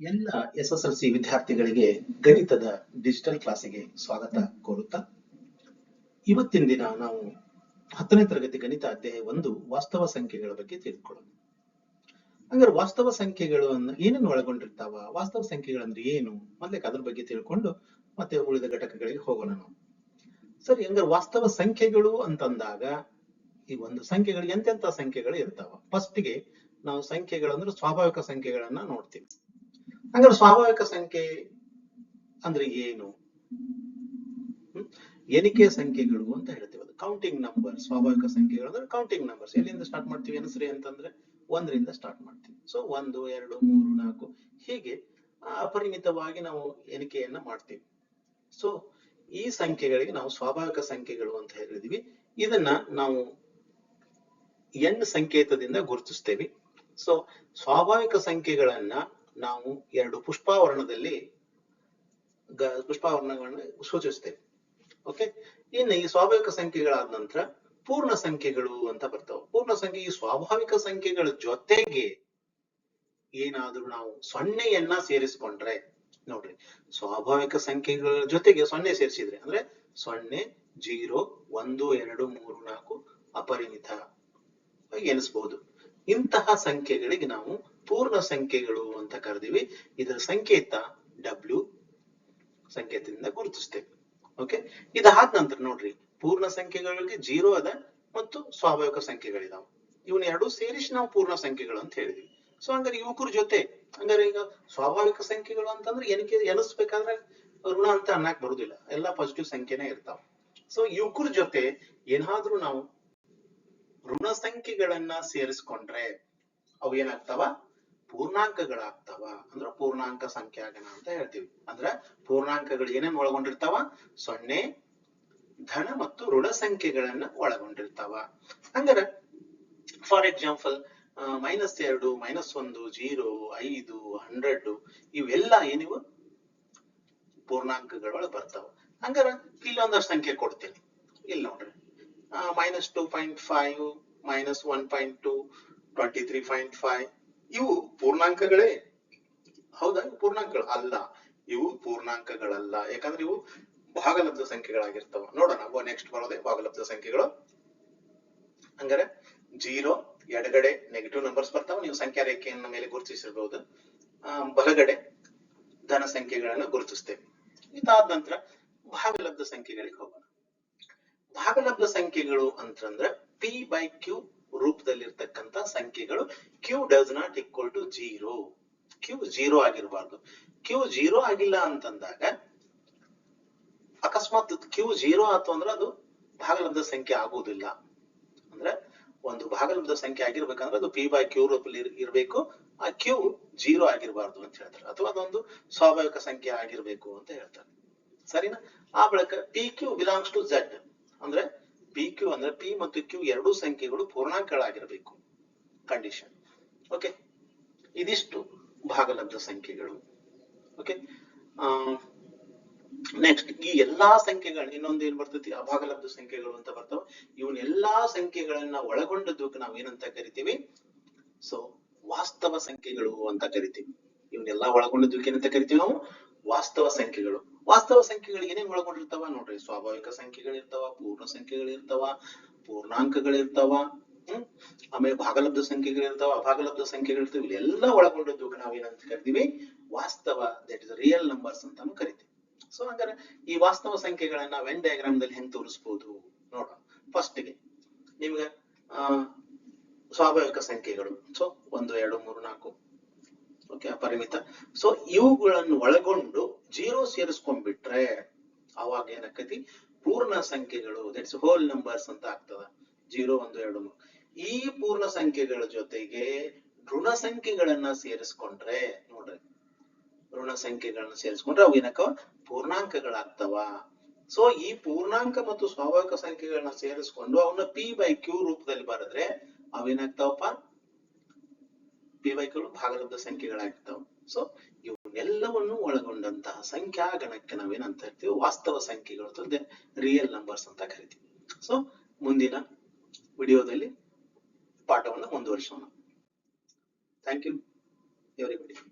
ಎಲ್ಲ S S L C ವಿದ್ಯಾರ್ಥಿಗಳಿಗೆ ಗಣಿತದ ಡಿಜಿಟಲ್ ಕ್ಲಾಸಿಗೆ ಸ್ವಾಗತ ಕೋರುತ್ತಾ, ಇವತ್ತಿನ ದಿನ ನಾವು ಹತ್ತನೇ ತರಗತಿ ಗಣಿತ ಅಧ್ಯಾಯ ಒಂದು ವಾಸ್ತವ ಸಂಖ್ಯೆಗಳ ಬಗ್ಗೆ ತಿಳ್ಕೊಳ್ಳೋಣ ಹಂಗಾರೆ ವಾಸ್ತವ ಸಂಖ್ಯೆಗಳು ಏನನ್ನು ಒಳಗೊಂಡಿರ್ತಾವ, ವಾಸ್ತವ ಸಂಖ್ಯೆಗಳಂದ್ರೆ ಏನು? ಮೊದಲೇ ಅದ್ರ ಬಗ್ಗೆ ತಿಳ್ಕೊಂಡು ಮತ್ತೆ ಉಳಿದ ಘಟಕಗಳಿಗೆ ಹೋಗೋಣ ನಾವು. ಸರಿ, ಹಂಗಾರೆ ವಾಸ್ತವ ಸಂಖ್ಯೆಗಳು ಅಂತಂದಾಗ ಈ ಒಂದು ಸಂಖ್ಯೆಗಳು ಎಂತೆಂತ ಸಂಖ್ಯೆಗಳು ಇರ್ತಾವ? ಫಸ್ಟ್ಗೆ ನಾವು ಸಂಖ್ಯೆಗಳು ಅಂದ್ರೆ ಸ್ವಾಭಾವಿಕ ಸಂಖ್ಯೆಗಳನ್ನ ನೋಡ್ತೀವಿ. ಹಂಗಾರೆ ಸ್ವಾಭಾವಿಕ ಸಂಖ್ಯೆ ಅಂದ್ರೆ ಏನು? ಎಣಿಕೆ ಸಂಖ್ಯೆಗಳು ಅಂತ ಹೇಳ್ತೀವಿ ಅದು. ಕೌಂಟಿಂಗ್ ನಂಬರ್ ಸ್ವಾಭಾವಿಕ ಸಂಖ್ಯೆಗಳು ಅಂದ್ರೆ ಕೌಂಟಿಂಗ್ ನಂಬರ್ಸ್ ಎಲ್ಲಿಂದ ಸ್ಟಾರ್ಟ್ ಮಾಡ್ತೀವಿ ಅನ್ಸ್ರಿ ಅಂತಂದ್ರೆ ಒಂದರಿಂದ ಸ್ಟಾರ್ಟ್ ಮಾಡ್ತೀವಿ. ಸೊ ಒಂದು, ಎರಡು, ಮೂರು, ನಾಲ್ಕು ಹೀಗೆ ಅಪರಿಮಿತವಾಗಿ ನಾವು ಎಣಿಕೆಯನ್ನ ಮಾಡ್ತೀವಿ. ಸೊ ಈ ಸಂಖ್ಯೆಗಳಿಗೆ ನಾವು ಸ್ವಾಭಾವಿಕ ಸಂಖ್ಯೆಗಳು ಅಂತ ಹೇಳಿದ್ವಿ. ಇದನ್ನ ನಾವು ಎನ್ ಸಂಕೇತದಿಂದ ಗುರುತಿಸ್ತೇವೆ. ಸೊ ಸ್ವಾಭಾವಿಕ ಸಂಖ್ಯೆಗಳನ್ನ ನಾವು ಎರಡು ಪುಷ್ಪಾವರಣದಲ್ಲಿ ಪುಷ್ಪಾವರಣಗಳನ್ನು ಸೂಚಿಸ್ತೇವೆ ಓಕೆ ಇನ್ನು ಈ ಸ್ವಾಭಾವಿಕ ಸಂಖ್ಯೆಗಳಾದ ನಂತರ ಪೂರ್ಣ ಸಂಖ್ಯೆಗಳು ಅಂತ ಬರ್ತಾವ. ಪೂರ್ಣ ಸಂಖ್ಯೆ, ಈ ಸ್ವಾಭಾವಿಕ ಸಂಖ್ಯೆಗಳ ಜೊತೆಗೆ ಏನಾದ್ರೂ ನಾವು ಸೊನ್ನೆಯನ್ನ ಸೇರಿಸ್ಕೊಂಡ್ರೆ, ನೋಡ್ರಿ, ಸ್ವಾಭಾವಿಕ ಸಂಖ್ಯೆಗಳ ಜೊತೆಗೆ ಸೊನ್ನೆ ಸೇರಿಸಿದ್ರೆ, ಅಂದ್ರೆ ಸೊನ್ನೆ, ಜೀರೋ, ಒಂದು, ಎರಡು, ಮೂರು, ನಾಲ್ಕು ಅಪರಿಮಿತ ಎನಿಸಬಹುದು ಇಂತಹ ಸಂಖ್ಯೆಗಳಿಗೆ ನಾವು ಪೂರ್ಣ ಸಂಖ್ಯೆಗಳು ಅಂತ ಕರೆದಿವಿ. ಇದರ ಸಂಕೇತ ಡಬ್ಲ್ಯೂ ಸಂಕೇತದಿಂದ ಗುರುತಿಸ್ತೇವೆ. ಓಕೆ ಇದಾದ ನಂತರ ನೋಡ್ರಿ, ಪೂರ್ಣ ಸಂಖ್ಯೆಗಳಿಗೆ ಜೀರೋ ಅದ ಮತ್ತು ಸ್ವಾಭಾವಿಕ ಸಂಖ್ಯೆಗಳಿದಾವೆ. ಇವನ್ ಎರಡು ಸೇರಿಸಿ ನಾವು ಪೂರ್ಣ ಸಂಖ್ಯೆಗಳು ಅಂತ ಹೇಳಿದ್ವಿ. ಸೊ ಹಂಗಾರೆ ಯುವಕರ ಜೊತೆ, ಹಂಗಾರೆ ಈಗ ಸ್ವಾಭಾವಿಕ ಸಂಖ್ಯೆಗಳು ಅಂತಂದ್ರೆ ಎನಕ್ಕೆ ಎನಿಸ್ಬೇಕಾದ್ರೆ ಋಣ ಅಂತ ಅನ್ನಕ್ ಬರುದಿಲ್ಲ. ಎಲ್ಲಾ ಪಾಸಿಟಿವ್ ಸಂಖ್ಯೆನೇ ಇರ್ತಾವ. ಸೊ ಯುವಕರ ಜೊತೆ ಏನಾದ್ರೂ ನಾವು ಋಣ ಸಂಖ್ಯೆಗಳನ್ನ ಸೇರಿಸ್ಕೊಂಡ್ರೆ ಅವು ಏನಾಗ್ತಾವ? ಪೂರ್ಣಾಂಕಗಳಾಗ್ತಾವ ಅಂದ್ರ ಪೂರ್ಣಾಂಕ ಸಂಖ್ಯಾಗಣ ಅಂತ ಹೇಳ್ತೀವಿ. ಅಂದ್ರ ಪೂರ್ಣಾಂಕಗಳು ಏನೇನ್ ಒಳಗೊಂಡಿರ್ತಾವ? ಸೊನ್ನೆ, ಧನ ಮತ್ತು ಋಣ ಸಂಖ್ಯೆಗಳನ್ನ ಒಳಗೊಂಡಿರ್ತಾವ. ಹಂಗಾರ ಫಾರ್ ಎಕ್ಸಾಂಪಲ್ ಮೈನಸ್ ಎರಡು ಮೈನಸ್ ಒಂದು ಜೀರೋ ಐದು ಹಂಡ್ರೆಡ್ ಇವೆಲ್ಲ ಏನಿವು? ಪೂರ್ಣಾಂಕಗಳೊಳಗೆ ಬರ್ತಾವ. ಹಂಗಾರ ಇಲ್ಲೊಂದಷ್ಟು ಸಂಖ್ಯೆ ಕೊಡ್ತೀನಿ. ಇಲ್ಲಿ ನೋಡ್ರಿ. Minus two point five minus one point two twenty three point five ಇವು ಪೂರ್ಣಾಂಕಗಳೇ. ಹೌದಾ? ಪೂರ್ಣಾಂಕಗಳು ಅಲ್ಲ. ಇವು ಪೂರ್ಣಾಂಕಗಳಲ್ಲ. ಯಾಕಂದ್ರೆ ಇವು ಭಾಗಲಬ್ಧ ಸಂಖ್ಯೆಗಳಾಗಿರ್ತಾವ. ನೋಡೋಣ ನೆಕ್ಸ್ಟ್ ಬರೋದೇ ಭಾಗಲಬ್ಧ ಸಂಖ್ಯೆಗಳು. ಹಂಗಾರೆ ಜೀರೋ ಎಡಗಡೆ ನೆಗೆಟಿವ್ ನಂಬರ್ಸ್ ಬರ್ತಾವ. ನೀವು ಸಂಖ್ಯಾ ರೇಖೆಯನ್ನ ಮೇಲೆ ಗುರುತಿಸಿರ್ಬಹುದು ಆ, ಬಲಗಡೆ ಧನ ಸಂಖ್ಯೆಗಳನ್ನು ಗುರುತಿಸ್ತೇವೆ. ಇದಾದ ನಂತರ ಭಾಗಲಬ್ಧ ಸಂಖ್ಯೆಗಳಿಗೆ ಹೋಗೋಣ. ಭಾಗಲಬ್ಧ ಸಂಖ್ಯೆಗಳು ಅಂತಂದ್ರೆ ಪಿ ಬೈ ಕ್ಯೂ ರೂಪದಲ್ಲಿರ್ತಕ್ಕಂತ ಸಂಖ್ಯೆಗಳು q does not equal to zero q zero ಆಗಿರಬಾರ್ದು. Q zero ಆಗಿಲ್ಲ ಅಂತಂದಾಗ ಅಕಸ್ಮಾತ್ ಕ್ಯೂ ಜೀರೋ ಆಯ್ತು ಅಂದ್ರೆ ಅದು ಭಾಗಲಬ್ಧ ಸಂಖ್ಯೆ ಆಗುವುದಿಲ್ಲ. ಅಂದ್ರೆ ಒಂದು ಭಾಗಲಬ್ಧ ಸಂಖ್ಯೆ ಆಗಿರ್ಬೇಕಂದ್ರೆ ಅದು ಪಿ ಬೈ ಕ್ಯೂ ರೂಪದಲ್ಲಿ ಇರಬೇಕು. ಆ ಕ್ಯೂ ಜೀರೋ ಆಗಿರಬಾರ್ದು ಅಂತ ಹೇಳ್ತಾರೆ. ಅಥವಾ ಅದೊಂದು ಸ್ವಾಭಾವಿಕ ಸಂಖ್ಯೆ ಆಗಿರ್ಬೇಕು ಅಂತ ಹೇಳ್ತಾರೆ. ಸರಿನಾ? ಆ ಬಳಿಕ p q belongs to Z ಅಂದ್ರೆ ಪಿ ಕ್ಯೂ ಅಂದ್ರೆ ಪಿ ಮತ್ತು ಕ್ಯೂ ಎರಡು ಸಂಖ್ಯೆಗಳು ಪೂರ್ಣಾಂಕಗಳಾಗಿರಬೇಕು. ಕಂಡೀಷನ್ ಓಕೆ ಇದಿಷ್ಟು ಭಾಗಲಬ್ಧ ಸಂಖ್ಯೆಗಳು. ಓಕೆ ನೆಕ್ಸ್ಟ್ ಈ ಎಲ್ಲಾ ಸಂಖ್ಯೆಗಳು, ಇನ್ನೊಂದು ಏನ್ ಬರ್ತೈತಿ? ಅಭಾಗಲಬ್ಧ ಸಂಖ್ಯೆಗಳು ಅಂತ ಬರ್ತಾವ. ಇವನ್ನೆಲ್ಲಾ ಸಂಖ್ಯೆಗಳನ್ನ ಒಳಗೊಂಡದ್ದಕ್ಕೆ ನಾವ್ ಏನಂತ ಕರಿತೀವಿ? ಸೊ ವಾಸ್ತವ ಸಂಖ್ಯೆಗಳು ಅಂತ ಕರಿತೀವಿ. ಇವನ್ನೆಲ್ಲಾ ಒಳಗೊಂಡದ್ದಕ್ಕೆ ಏನಂತ ಕರಿತೀವಿ ನಾವು? ವಾಸ್ತವ ಸಂಖ್ಯೆಗಳು. ವಾಸ್ತವ ಸಂಖ್ಯೆಗಳು ಏನೇನ್ ಒಳಗೊಂಡಿರ್ತಾವ? ನೋಡ್ರಿ, ಸ್ವಾಭಾವಿಕ ಸಂಖ್ಯೆಗಳಿರ್ತಾವ, ಪೂರ್ಣ ಸಂಖ್ಯೆಗಳಿರ್ತಾವ, ಪೂರ್ಣಾಂಕಗಳಿರ್ತಾವ, ಹ್ಮ್? ಆಮೇಲೆ ಭಾಗಲಬ್ಧ ಸಂಖ್ಯೆಗಳಿರ್ತಾವ, ಅಭಾಗಲಬ್ಧ ಸಂಖ್ಯೆಗಳಿರ್ತಾವ, ಇವೆಲ್ಲ ಒಳಗೊಂಡದ್ದು ನಾವ್ ಏನಂತ ಕರಿತೀವಿ? ವಾಸ್ತವ ದಟ್ ಇಸ್ ರಿಯಲ್ ನಂಬರ್ಸ್ ಅಂತಾನು ಕರಿತೀವಿ. ಸೊ ಹಂಗಾರೆ ಈ ವಾಸ್ತವ ಸಂಖ್ಯೆಗಳನ್ನ ವೆನ್ ಡಯಾಗ್ರಾಮ್ ದಲ್ಲಿ ಹೆಂಗ್ ತೋರಿಸ್ಬೋದು ನೋಡೋಣ. ಫಸ್ಟ್ಗೆ, ನಿಮ್ಗೆ ಸ್ವಾಭಾವಿಕ ಸಂಖ್ಯೆಗಳು. ಸೊ ಒಂದು, ಎರಡು, ಮೂರು, ನಾಲ್ಕು. ಓಕೆ ಅಪರಿಮಿತ ಸೊ ಇವುಗಳನ್ನು ಒಳಗೊಂಡು ಜೀರೋ ಸೇರಿಸ್ಕೊಂಡ್ಬಿಟ್ರೆ ಅವಾಗ ಏನಾಕತಿ ಪೂರ್ಣ ಸಂಖ್ಯೆಗಳು ದಟ್ಸ್ ಹೋಲ್ ನಂಬರ್ಸ್ ಅಂತ ಆಗ್ತದ. ಜೀರೋ, ಒಂದು, ಎರಡು, ಮೂರು. ಈ ಪೂರ್ಣ ಸಂಖ್ಯೆಗಳ ಜೊತೆಗೆ ಋಣ ಸಂಖ್ಯೆಗಳನ್ನ ಸೇರಿಸ್ಕೊಂಡ್ರೆ, ನೋಡ್ರಿ. ಋಣ ಸಂಖ್ಯೆಗಳನ್ನ ಸೇರಿಸ್ಕೊಂಡ್ರೆ ಅವು ಏನಕ್ಕ ಪೂರ್ಣಾಂಕಗಳಾಗ್ತವ. ಸೊ ಈ ಪೂರ್ಣಾಂಕ ಮತ್ತು ಸ್ವಾಭಾವಿಕ ಸಂಖ್ಯೆಗಳನ್ನ ಸೇರಿಸ್ಕೊಂಡು ಅವನ್ನ ಪಿ ಬೈ ಕ್ಯೂ ರೂಪದಲ್ಲಿ ಬರೆದ್ರೆ ಅವೇನಾಗ್ತಾವಪ್ಪ ಕ್ಯೂ ಭಾಗಲಬ್ಧ ಸಂಖ್ಯೆಗಳಾಗಿರ್ತಾವ ಸೊ ಇವನ್ನೆಲ್ಲವನ್ನು ಒಳಗೊಂಡಂತಹ ಸಂಖ್ಯಾ ಗಣಕ್ಕೆ ನಾವೇನಂತ ಹೇಳ್ತೀವಿ? ವಾಸ್ತವ ಸಂಖ್ಯೆಗಳು ರಿಯಲ್ ನಂಬರ್ಸ್ ಅಂತ ಕರಿತೀವಿ. ಸೊ ಮುಂದಿನ ವಿಡಿಯೋದಲ್ಲಿ ಪಾಠವನ್ನು ಮುಂದುವರಿಸೋಣ ಥ್ಯಾಂಕ್ ಯು ಎವ್ರಿಬಡಿ